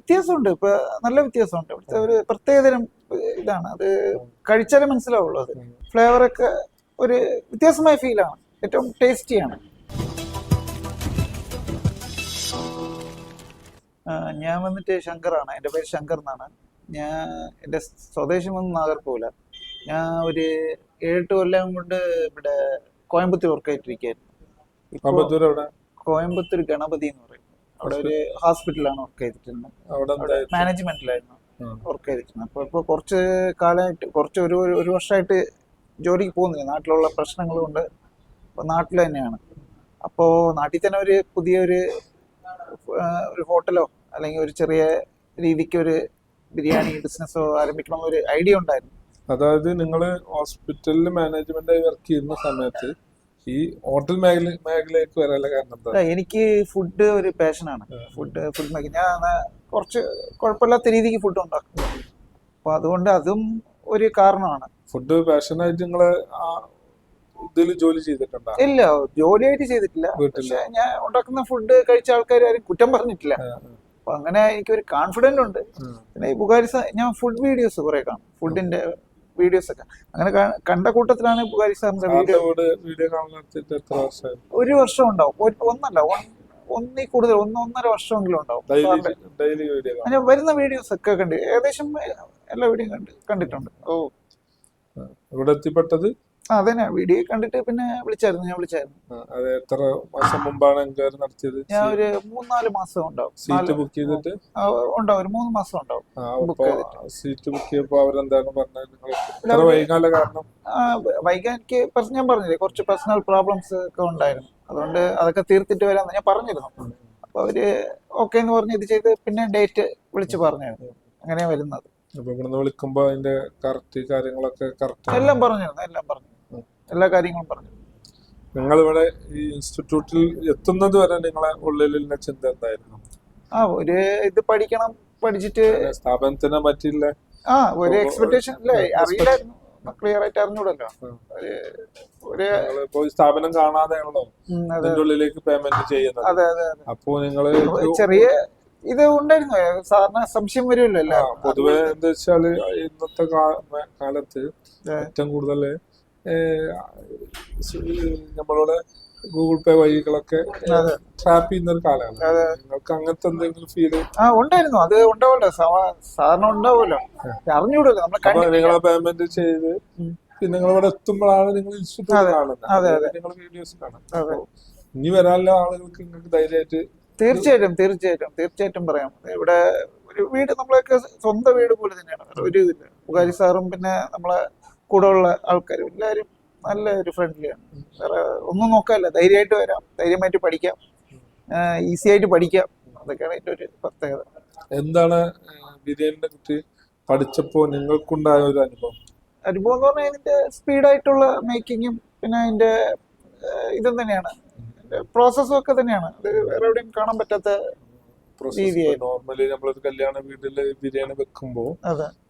വ്യത്യാസമുണ്ട്. ഇപ്പൊ നല്ല വ്യത്യാസമുണ്ട്. ഇവിടുത്തെ ഒരു പ്രത്യേകതരം ഇതാണ്. അത് കഴിച്ചാലേ മനസ്സിലാവുള്ളൂ അത്. ഫ്ലേവർ ഒക്കെ ഒരു വ്യത്യാസമായ ഫീലാണ്. ഏറ്റവും ടേസ്റ്റിയാണ്. ഞാൻ വന്നിട്ട് ശങ്കറാണ്. എന്റെ പേര് ശങ്കർ എന്നാണ്. ഞാൻ എന്റെ സ്വദേശം വന്ന് നാഗർകോവില. ഞാൻ ഒരു ഏഴെട്ട് കൊല്ലം കൊണ്ട് ഇവിടെ കോയമ്പത്തൂർ വർക്ക് ആയിട്ടിരിക്കുകയായിരുന്നു ഇപ്പോൾ അമ്പത്തൂർ കോയമ്പത്തൂർ ഗണപതി എന്ന് പറയും. അവിടെ ഒരു ഹോസ്പിറ്റലാണ് വർക്ക് ചെയ്തിട്ടുണ്ട് അവിടെ മാനേജ്മെന്റിലായിരുന്നു. വർക്ക് ചെയ്തിരുന്നത് അപ്പോൾ ഇപ്പോൾ കുറച്ച് കാലമായിട്ട് കുറച്ച് ഒരു ഒരു- വർഷമായിട്ട് ജോലിക്ക് പോകുന്നില്ല. നാട്ടിലുള്ള പ്രശ്നങ്ങൾ കൊണ്ട് ഇപ്പോൾ നാട്ടിൽ തന്നെയാണ്. അപ്പോൾ നാട്ടിൽ തന്നെ ഒരു പുതിയൊരു ഒരു ഹോട്ടലോ അല്ലെങ്കിൽ ഒരു ചെറിയ രീതിക്ക് ഒരു ബിരിയാണി ബിസിനസ്സോ ആരംഭിക്കണമെന്നൊരു ഐഡിയ ഉണ്ടായിരുന്നു. അതായത് നിങ്ങൾ ഹോസ്പിറ്റലിൽ മാനേജ്മെന്റായി വർക്ക് ചെയ്യുന്ന സമയത്ത് ഈ ഹോട്ടൽ മേഖല മേഖലയിലേക്ക് വരാനുള്ള കാരണം എന്താ? എനിക്ക് ഫുഡ് ഒരു പാഷനാണ് ഫുഡ് ഫുഡ് മേഖല ഞാൻ കുറച്ച് കുഴപ്പമില്ലാത്ത രീതിക്ക് ഫുഡ് ഉണ്ടാക്കും. അപ്പൊ അതുകൊണ്ട് അതും ഒരു കാരണമാണ്. ഫുഡ് പാഷനായിട്ട് നിങ്ങൾ ഇതിൽ ജോലി ചെയ്തിട്ടുണ്ടോ? ഇല്ല ജോലിയായിട്ട് ചെയ്തിട്ടില്ല. പക്ഷെ ഞാൻ ഉണ്ടാക്കുന്ന ഫുഡ് കഴിച്ച ആൾക്കാർ ആരും കുറ്റം പറഞ്ഞിട്ടില്ല. അപ്പൊ അങ്ങനെ എനിക്കൊരു കോൺഫിഡന്റ് ഉണ്ട്. പിന്നെ ഈ ബുഗാരി ഞാൻ ഫുഡ് വീഡിയോസ് കുറെ കാണും. ഫുഡിന്റെ വീഡിയോസ് ഒക്കെ അങ്ങനെ കണ്ട കൂട്ടത്തിലാണ് പുകാരി സാറിന്റെ വീഡിയോ. ഒരു വർഷം ഉണ്ടാവും ഒന്നല്ല ഒന്നി കൂടുതൽ ഒന്ന് ഒന്നര വർഷമെങ്കിലും ഉണ്ടാവും. ഞാൻ വരുന്ന വീഡിയോസ് ഒക്കെ കണ്ട് ഏകദേശം എല്ലാ വീഡിയോ കണ്ട് കണ്ടിട്ടുണ്ട്. ഓ. ഇവിടെ എത്തിപ്പെട്ടത് ആ അതന്നെ. വീഡിയോ കണ്ടിട്ട് പിന്നെ വിളിച്ചായിരുന്നു ഞാൻ വിളിച്ചായിരുന്നു. അത് എത്ര മാസം മുമ്പാണ് എൻക്വയറി നടത്തിയത്? ഞാൻ ഒരു മൂന്നാൽ മാസം ഉണ്ടാവും. സീറ്റ് ബുക്ക് ചെയ്തിട്ട്? ഉണ്ടാവും. ഒരു മൂന്ന് മാസം ഉണ്ടാവും. സീറ്റ് ബുക്ക് ചെയ്തപ്പോ അവരെന്താണ് പറഞ്ഞത്? നിങ്ങൾ കാരണം? വൈകാൻ എനിക്ക് ഞാൻ പറഞ്ഞില്ലേ കുറച്ച് പേഴ്സണൽ പ്രോബ്ലംസ് ഒക്കെ ഉണ്ടായിരുന്നു. അതുകൊണ്ട് അതൊക്കെ തീർത്തിട്ട് വരാമെന്ന് ഞാൻ പറഞ്ഞിരുന്നു. അപ്പൊ അവർ ഓക്കെ എന്ന് പറഞ്ഞ് ഇത് ചെയ്ത് പിന്നെ ഡേറ്റ് വിളിച്ചു പറഞ്ഞായിരുന്നു അങ്ങനെയാ വരുന്നത്. അപ്പൊ ഇവിടുന്ന് വിളിക്കുമ്പോ അതിന്റെ കറക്റ്റ് കാര്യങ്ങളൊക്കെ കറക്റ്റ് എല്ലാം പറഞ്ഞിരുന്നു എല്ലാം പറഞ്ഞു എല്ലാ കാര്യങ്ങളും പറഞ്ഞു. നിങ്ങൾ ഇവിടെ ഈ ഇൻസ്റ്റിറ്റ്യൂട്ടിൽ എത്തുന്നത് വരെ നിങ്ങളെ ഉള്ളിൽ ചിന്ത എന്തായിരുന്നു? ആ ഒരു ഇത് പഠിക്കണം പഠിച്ചിട്ട് സ്ഥാപനത്തിനെ പറ്റിയില്ല. ആ ഒരു എക്സ്പെക്ടേഷൻ അല്ലേ അറിയില്ലായിരുന്നു. ക്ലിയർ ആയിട്ട് അറിഞ്ഞൂടല്ലോ. ഒരു സ്ഥാപനം കാണാതെയാണല്ലോ ഉള്ളിലേക്ക് പേയ്മെന്റ് ചെയ്യുന്നത്. അതെ അതെ അപ്പോ നിങ്ങൾ ചെറിയ ഇത് ഉണ്ടായിരുന്നു. സാറിന് സംശയം വരുമല്ലോ പൊതുവെ എന്താ വെച്ചാൽ ഇന്നത്തെ കാലത്ത് ഏറ്റവും കൂടുതൽ നമ്മളുടെ ഗൂഗിൾ പേ വഴികളൊക്കെ. ട്രാപ്പ് ചെയ്യുന്ന ഒരു കാലമാണ്. നിങ്ങൾക്ക് അങ്ങനത്തെ എന്തെങ്കിലും ഫീൽ ആ ഉണ്ടായിരുന്നു. അത് ഉണ്ടാവല്ലോ. സാധാരണ ഉണ്ടാവുമല്ലോ അറിഞ്ഞൂടല്ലോ അപ്പൊ നിങ്ങളെ പേയ്മെന്റ് ചെയ്ത്. പിന്നെ നിങ്ങൾ ഇവിടെ എത്തുമ്പോഴാണ് നിങ്ങൾ ഇൻസ്റ്റിറ്റ്യൂട്ട് അതെ, കാണുന്നത്. അതെ, നിങ്ങൾ വീഡിയോസ് കാണാം. ഇനി വരാനുള്ള ആളുകൾക്ക് നിങ്ങൾക്ക് ധൈര്യമായിട്ട് തീർച്ചയായിട്ടും തീർച്ചയായിട്ടും തീർച്ചയായിട്ടും പറയാം. ഇവിടെ ഒരു വീട് നമ്മളൊക്കെ സ്വന്തം വീട് പോലെ തന്നെയാണ്. ഒരു ഇതില്ല. സാറും പിന്നെ നമ്മളെ കൂടെ ഉള്ള ആൾക്കാരും. എല്ലാവരും നല്ല ഒരു ഫ്രണ്ട്ലിയാണ് വേറെ ഒന്നും നോക്കാല്ല ധൈര്യമായിട്ട് വരാം. ധൈര്യമായിട്ട് പഠിക്കാം. ഈസി ആയിട്ട് പഠിക്കാം. അതൊക്കെയാണ് ഏറ്റവും ഒരു പ്രത്യേകത. എന്താണ് ബിരിയാണിനെ കുറിച്ച് പഠിച്ചപ്പോ നിങ്ങൾക്കുണ്ടായ ഒരു അനുഭവം? അനുഭവം എന്ന് പറഞ്ഞാൽ ഇതിന്റെ സ്പീഡായിട്ടുള്ള മേക്കിങ്ങും പിന്നെ അതിന്റെ ഇതും തന്നെയാണ്. പ്രോസസ്സും ഒക്കെ തന്നെയാണ്. അത് വേറെ എവിടെയും കാണാൻ പറ്റാത്ത രീതിയായിരുന്നു. നോർമലി നമ്മളൊരു കല്യാണ വീട്ടിൽ ബിരിയാണി വെക്കുമ്പോ അതെ. ഏഹ്,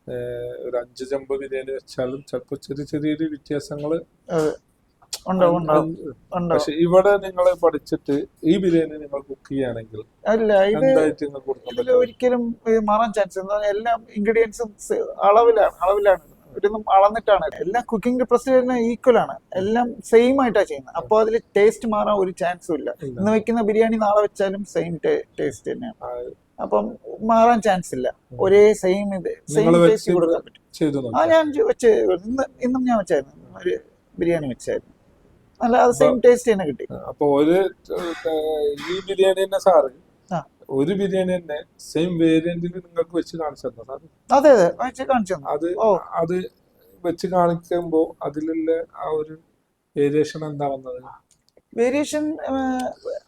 ഒരു അഞ്ച് ചെമ്പ് ബിരിയാണി വെച്ചാലും ചിലപ്പോ ചെറിയ ചെറിയ ഉണ്ടാവും പക്ഷെ ഇവിടെ നിങ്ങൾ പഠിച്ചിട്ട് ഈ ബിരിയാണി നിങ്ങൾ കുക്ക് ചെയ്യുകയാണെങ്കിൽ അല്ല ഒരിക്കലും മാറാൻ ചാൻസ് എല്ലാ ഇൻഗ്രീഡിയൻസും അളവിലാണ് അളവിലാണ്. ഇതൊന്നും അളന്നിട്ടാണ്. എല്ലാം കുക്കിംഗ് പ്രൊസീജിയറിന് ഈക്വൽ ആണ്. എല്ലാം സെയിം ആയിട്ടാണ് ചെയ്യുന്നത്. അപ്പോൾ അതിൽ ടേസ്റ്റ് മാറാൻ ഒരു ചാൻസും ഇല്ല. ഇന്ന് വെക്കുന്ന ബിരിയാണി നാളെ വെച്ചാലും സെയിം ടേസ്റ്റ് തന്നെയാണ്. അപ്പം മാറാൻ ചാൻസ് ഇല്ല. ഒരേ സെയിം ഇത് സെയിം ടേസ്റ്റ് കൊടുക്കാൻ പറ്റും. ആ ഞാൻ വെച്ച് ഇന്ന് ഇന്നും ഞാൻ വെച്ചായിരുന്നു. ഒരു ബിരിയാണി വെച്ചായിരുന്നു. നല്ല അത് സെയിം ടേസ്റ്റ് തന്നെ കിട്ടി. അപ്പൊ ഒരു ഈ ബിരിയാണി തന്നെ സാറ്. ഒരു ബിരിയാണി തന്നെ സെയിം വേരിയന്റിൽ നിങ്ങൾക്ക് വെച്ച് കാണിച്ചു തന്നു സാർ അതെ അതെ. വെച്ച് കാണിച്ചു അത് അത് വെച്ച് കാണിക്കുമ്പോ അതിലുള്ള ആ ഒരു വേരിയേഷൻ എന്താ വന്നത്? വേരിയേഷൻ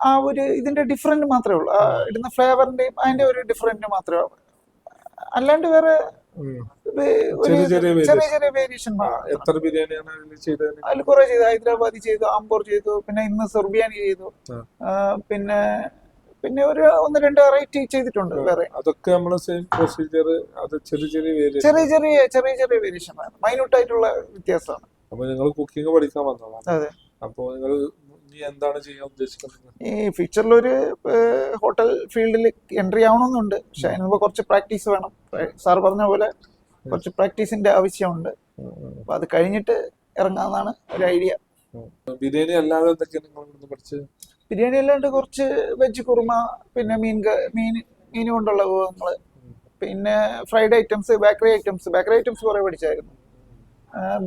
ആ ഒരു ഇതിന്റെ ഡിഫറെന്റ് മാത്രമേ ഉള്ളൂ. ഇടുന്ന ഫ്ലേവറിന്റെയും അതിന്റെ ഒരു ഡിഫറെന്റ് മാത്രമേ ഉള്ളൂ. അല്ലാണ്ട് വേറെ ചെറിയ ചെറിയ വേരിയേഷൻ എത്ര ബിരിയാണിയാണ് അതിൽ കുറെ ചെയ്തു. ഹൈദരാബാദി ചെയ്തു ആംബൂർ ചെയ്തു പിന്നെ ഇന്ന് സുർബിയാനി ചെയ്തു. പിന്നെ പിന്നെ ഒരു ഒന്ന് രണ്ട് വെറൈറ്റി ചെയ്തിട്ടുണ്ട് വേറെ. അതൊക്കെ നമ്മൾ സെയിം പ്രൊസീജിയർ അത് ചെറിയ ചെറിയ ചെറിയ ചെറിയ ചെറിയ ചെറിയ വേരിയേഷൻ ആണ്. മൈന്യൂട്ട് ആയിട്ടുള്ള വ്യത്യാസമാണ്. അപ്പൊ നിങ്ങൾ കുക്കിംഗ് പഠിക്കാൻ വന്നതാണ്. അതെ. അപ്പൊ നിങ്ങൾ എന്താണ് ചെയ്യാൻ ഉദ്ദേശിക്കുന്നത്? ഈ ഫ്യൂച്ചറിലൊരു ഹോട്ടൽ ഫീൽഡിൽ എൻട്രി ആവണമെന്നുണ്ട്. പക്ഷെ അതിന് കുറച്ച് പ്രാക്ടീസ് വേണം. സാർ പറഞ്ഞ പോലെ കുറച്ച് പ്രാക്ടീസിന്റെ ആവശ്യമുണ്ട്. അപ്പൊ അത് കഴിഞ്ഞിട്ട് ഇറങ്ങാന്നാണ് ഒരു ഐഡിയ ബിരിയാണി അല്ലാതെ എന്തൊക്കെയാണ് നിങ്ങൾ ഇവിടുന്ന് പഠിച്ചത്? ബിരിയാണി അല്ലാണ്ട് കുറച്ച് വെജ് കുറുമ പിന്നെ മീൻ മീൻ മീൻ കൊണ്ടുള്ള വിഭവങ്ങൾ പിന്നെ fried items bakery items bakery items കുറേ പഠിച്ചായിരുന്നു.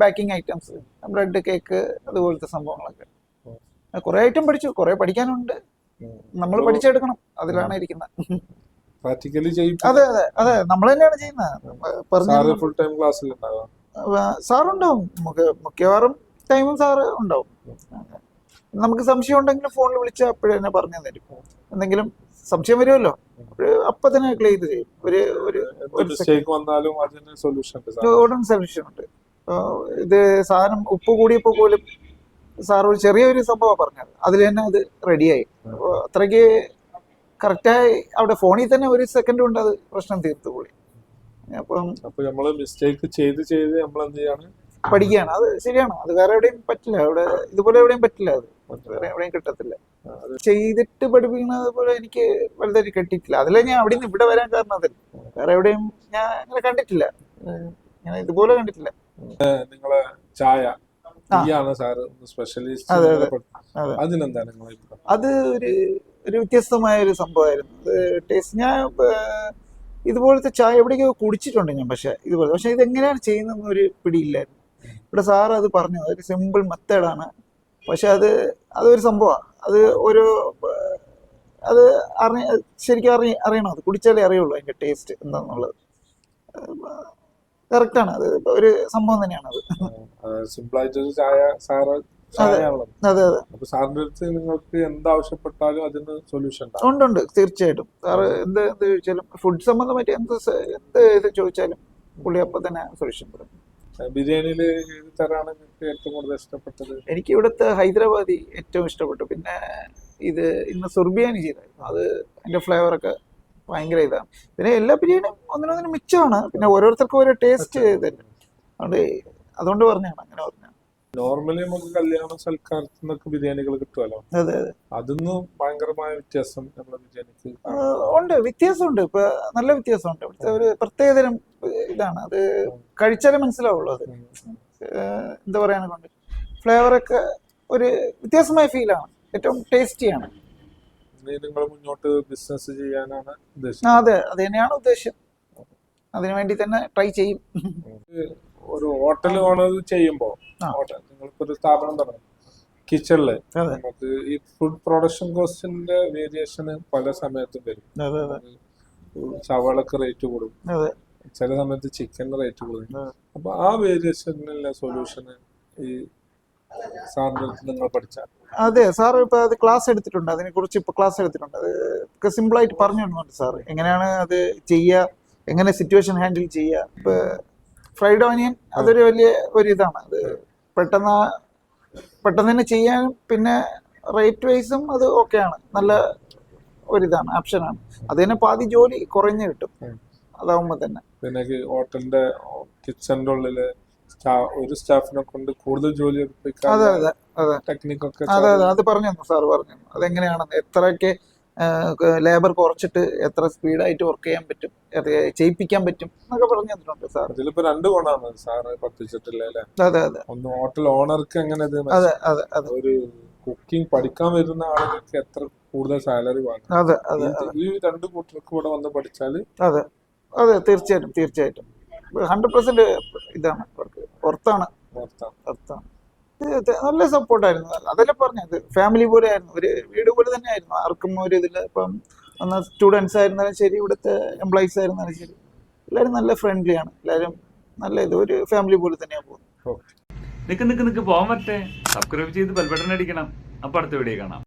ബേക്കിംഗ് ഐറ്റംസ് ബ്രെഡ് കേക്ക് അതുപോലത്തെ സംഭവങ്ങളൊക്കെ. കുറേ ഐറ്റം പഠിച്ചു കുറെ പഠിക്കാനുണ്ട്. നമ്മൾ പഠിച്ചെടുക്കണം അതിലാണ് ഇരിക്കുന്നത്. പ്രാക്ടിക്കലി അതെ അതെ അതെ നമ്മൾ തന്നെയാണ് ചെയ്യുന്നത്. ഫുൾ ടൈം ക്ലാസ്സിൽ സാറുണ്ടാവും. നമുക്ക് മിക്കവാറും ടൈമും സാറ് ഉണ്ടാവും. നമുക്ക് സംശയം ഉണ്ടെങ്കിൽ ഫോണിൽ വിളിച്ച് അപ്പോഴേ തന്നെ പറഞ്ഞു തരും. എന്തെങ്കിലും സംശയം വരുമല്ലോ? അപ്പൊ തന്നെ ക്ലിയർ ചെയ്യും ഒരു ഒരു സൊല്യൂഷൻ ഉണ്ട് ഇത് സാധനം ഉപ്പ് കൂടിയപ്പോ പോലും സാർ ഒരു ചെറിയൊരു സംഭവം പറഞ്ഞത്. അതിൽ തന്നെ അത് റെഡിയായി. അത്രയ്ക്ക് കറക്റ്റായി അവിടെ ഫോണിൽ തന്നെ ഒരു സെക്കൻഡ് കൊണ്ട് അത് പ്രശ്നം തീർത്തു പോയി. അപ്പം അപ്പൊ നമ്മൾ മിസ്റ്റേക്ക് ചെയ്ത് ചെയ്ത് നമ്മൾ എന്ത് ചെയ്യാണ്? പഠിക്കുകയാണ്. അത് ശരിയാണ്. അത് വേറെ എവിടെയും പറ്റില്ല. അവിടെ ഇതുപോലെ എവിടെയും പറ്റില്ല അത്. വേറെ എവിടെയും കിട്ടത്തില്ല. ചെയ്തിട്ട് പഠിപ്പിക്കുന്നത് പോലെ എനിക്ക് വലുതായിട്ട് കിട്ടിയിട്ടില്ല. അതിലെ ഞാൻ അവിടെ നിന്ന് ഇവിടെ വരാൻ കാരണം അതല്ല വേറെ എവിടെയും ഞാൻ അങ്ങനെ കണ്ടിട്ടില്ല. ഞാൻ ഇതുപോലെ കണ്ടിട്ടില്ല. നിങ്ങളെ ചായ സ്പെഷ്യലിസ്റ്റ് അതെ, സ്പെഷ്യലിസ്റ്റ് അതെ. ഒരു ഒരു വ്യത്യസ്തമായ ഒരു സംഭവമായിരുന്നു ടേസ്റ്റ് ഞാൻ ഇതുപോലത്തെ ചായ എവിടെയൊക്കെ കുടിച്ചിട്ടുണ്ട് ഞാൻ പക്ഷെ ഇതുപോലെ. പക്ഷെ ഇതെങ്ങനെയാണ് ചെയ്യുന്നതെന്ന് ഒരു പിടിയില്ലായിരുന്നു. ഇവിടെ സാറ് അത് പറഞ്ഞു. അതൊരു സിമ്പിൾ മെത്തേഡാണ് പക്ഷെ അത് അതൊരു സംഭവമാണ്. അത് ഒരു അത് അറിയ ശരിക്കും അറിയ അറിയണം. അത് കുടിച്ചാലേ അറിയുള്ളൂ അതിന്റെ ടേസ്റ്റ് എന്താണെന്നുള്ളത് കറക്റ്റാണ് അത് ഒരു സംഭവം തന്നെയാണ് അത്. സിമ്പിളായിട്ട് ഒരു ചായ സാറ് അതെ. അതെ സാറിന്റെ അടുത്ത് നിങ്ങൾക്ക് എന്താവശ്യപ്പെട്ടാലും അതിന് സൊല്യൂഷൻ ഉണ്ട് ഉണ്ട്. തീർച്ചയായിട്ടും. സാറ് എന്ത് എന്ത് ചോദിച്ചാലും ഫുഡ് സംബന്ധമായിട്ട് എന്ത് എന്ത് ഇത് ചോദിച്ചാലും പുള്ളി അപ്പം തന്നെ സൊല്യൂഷൻ പറയും ബിരിയാണിയിൽ ഏത് തരാണ് നിങ്ങൾക്ക് ഏറ്റവും കൂടുതൽ ഇഷ്ടപ്പെട്ടത്? എനിക്ക് ഇവിടുത്തെ ഹൈദരാബാദി ഏറ്റവും ഇഷ്ടപ്പെട്ടു. പിന്നെ ഇത് ഇന്ന് സുർബിയാനി ചെയ്തായിരുന്നു. അത് അതിന്റെ ഫ്ലേവറൊക്കെ ഭയങ്കര ഇതാണ് പിന്നെ എല്ലാ ബിരിയാണിയും ഒന്നിനൊന്നിനും മിച്ചമാണ്. പിന്നെ ഓരോരുത്തർക്കും ഓരോ ടേസ്റ്റ് തന്നെ അതുകൊണ്ട് അതുകൊണ്ട് പറഞ്ഞാണ് അങ്ങനെ പറഞ്ഞാണ് നോർമലി നമുക്ക് കല്യാണ സൽക്കാരത്തിൽ നിന്നൊക്കെ ബിരിയാണികൾ കിട്ടുമല്ലോ അതെ അതെ അതൊന്നും ഭയങ്കരമായ വ്യത്യാസം നമ്മുടെ ബിരിയാണിക്ക് ഉണ്ട്. വ്യത്യാസമുണ്ട്. ഇപ്പൊ നല്ല വ്യത്യാസമുണ്ട്. ഇവിടുത്തെ ഒരു പ്രത്യേകതരം ഇതാണ്. അത് കഴിച്ചാലേ മനസ്സിലാവുള്ളൂ അത്. എന്താ പറയാനെ കൊണ്ട് ഫ്ലേവറൊക്കെ ഒരു വ്യത്യാസമായ ഫീലാണ് ഏറ്റവും ടേസ്റ്റിയാണ് ഇനി നിങ്ങൾ മുന്നോട്ട് ബിസിനസ് ചെയ്യാനാണ് ഉദ്ദേശിക്കുന്നത്. അതെ. അത് തന്നെയാണ് ഉദ്ദേശം. അതിനു വേണ്ടി തന്നെ ട്രൈ ചെയ്യും. ഒരു ഹോട്ടൽ ഓണത് ചെയ്യുമ്പോൾ. ഹോട്ടൽ നിങ്ങളിപ്പോ ഒരു സ്ഥാപനം തുടങ്ങും. കിച്ചണിൽ നമുക്ക് ഈ ഫുഡ് പ്രൊഡക്ഷൻ കോസ്റ്റിന്റെ വേരിയേഷന് പല സമയത്തും വരും. സവാളക്ക് റേറ്റ് കൂടും. ചില സമയത്ത് ചിക്കന് റേറ്റ് കൂടും. അപ്പൊ ആ വേരിയേഷനിലെ സൊല്യൂഷന് ഈ സാധനത്തിൽ നിങ്ങൾ പഠിച്ചാൽ അതെ സാർ ഇപ്പൊ അത് ക്ലാസ് എടുത്തിട്ടുണ്ട്. അതിനെ കുറിച്ച് ഇപ്പൊ ക്ലാസ് എടുത്തിട്ടുണ്ട്. അത് സിമ്പിൾ ആയിട്ട് പറഞ്ഞു തരുന്നുണ്ട് സാർ എങ്ങനെയാണ് അത് ചെയ്യുക എങ്ങനെ സിറ്റുവേഷൻ ഹാൻഡിൽ ചെയ്യുക ഇപ്പൊ ഫ്രൈഡ് ഓനിയൻ അതൊരു വലിയ ഒരു ഇതാണ് അത് പെട്ടെന്ന് പെട്ടെന്ന് തന്നെ ചെയ്യാൻ പിന്നെ റേറ്റ് വൈസും അത് ഓക്കെയാണ് നല്ല ഒരിതാണ് ഓപ്ഷനാണ് അത് തന്നെ പാതി ജോലി കുറഞ്ഞു കിട്ടും. അതാവുമ്പോ തന്നെ. പിന്നെ ഹോട്ടലിന്റെ കിച്ചണിന്റെ ഉള്ളിൽ ഒരു സ്റ്റാഫിനെ കൊണ്ട് കൂടുതൽ ജോലി അതെ അതെ അതെ. ടെക്നിക്കൊക്കെ അതെ അതെ അത് പറഞ്ഞു തന്നു സാർ പറഞ്ഞു അതെങ്ങനെയാണെന്ന് എത്രയൊക്കെ ലേബർ കുറച്ചിട്ട് എത്ര സ്പീഡായിട്ട് വർക്ക് ചെയ്യാൻ പറ്റും? ചെയ്യിപ്പിക്കാൻ പറ്റും എന്നൊക്കെ പറഞ്ഞു തന്നിട്ടുണ്ട് സാർ ഇതിലിപ്പോ രണ്ട് ഗുണമാണ് സാറ് പഠിപ്പിച്ചിട്ടില്ല അല്ലെ? അതെ അതെ. ഒന്ന് ഹോട്ടൽ ഓണർക്ക് എങ്ങനെ അതെ അതെ അതെ. ഒരു കുക്കിംഗ് പഠിക്കാൻ വരുന്ന ആളുകൾക്ക് എത്ര കൂടുതൽ സാലറി വാങ്ങും അതെ അതെ ഈ- ഈ രണ്ട് കൂട്ടർക്ക് കൂടെ വന്ന് പഠിച്ചാൽ അതെ അതെ തീർച്ചയായിട്ടും തീർച്ചയായിട്ടും. ഹൺഡ്രഡ് പെർസെന്റ് ഇതാണ്. അവർക്ക് പുറത്താണ്. പുറത്താണ്. നല്ല സപ്പോർട്ടായിരുന്നു. അതല്ലേ പറഞ്ഞത്. ഫാമിലി പോലെ ആയിരുന്നു. ഒരു വീട് പോലെ തന്നെ ആയിരുന്നു. ആർക്കും ഒരു ഇതില്ല. ഇപ്പം അന്ന് സ്റ്റുഡൻസ് ആയിരുന്നാലും ശരി ഇവിടുത്തെ എംപ്ലോയീസ് ആയിരുന്നാലും ശരി. എല്ലാവരും നല്ല ഫ്രണ്ട്ലി ആണ്. എല്ലാവരും നല്ല ഇത്. ഒരു ഫാമിലി പോലെ തന്നെയാണ് പോകുന്നത്. നിക്ക് നിക്ക് നിക്ക് പോകാൻ പറ്റേ. സബ്സ്ക്രൈബ് ചെയ്ത് ബെൽബട്ടൺ അടിക്കണം. അപ്പം അടുത്ത വീഡിയോ കാണാം.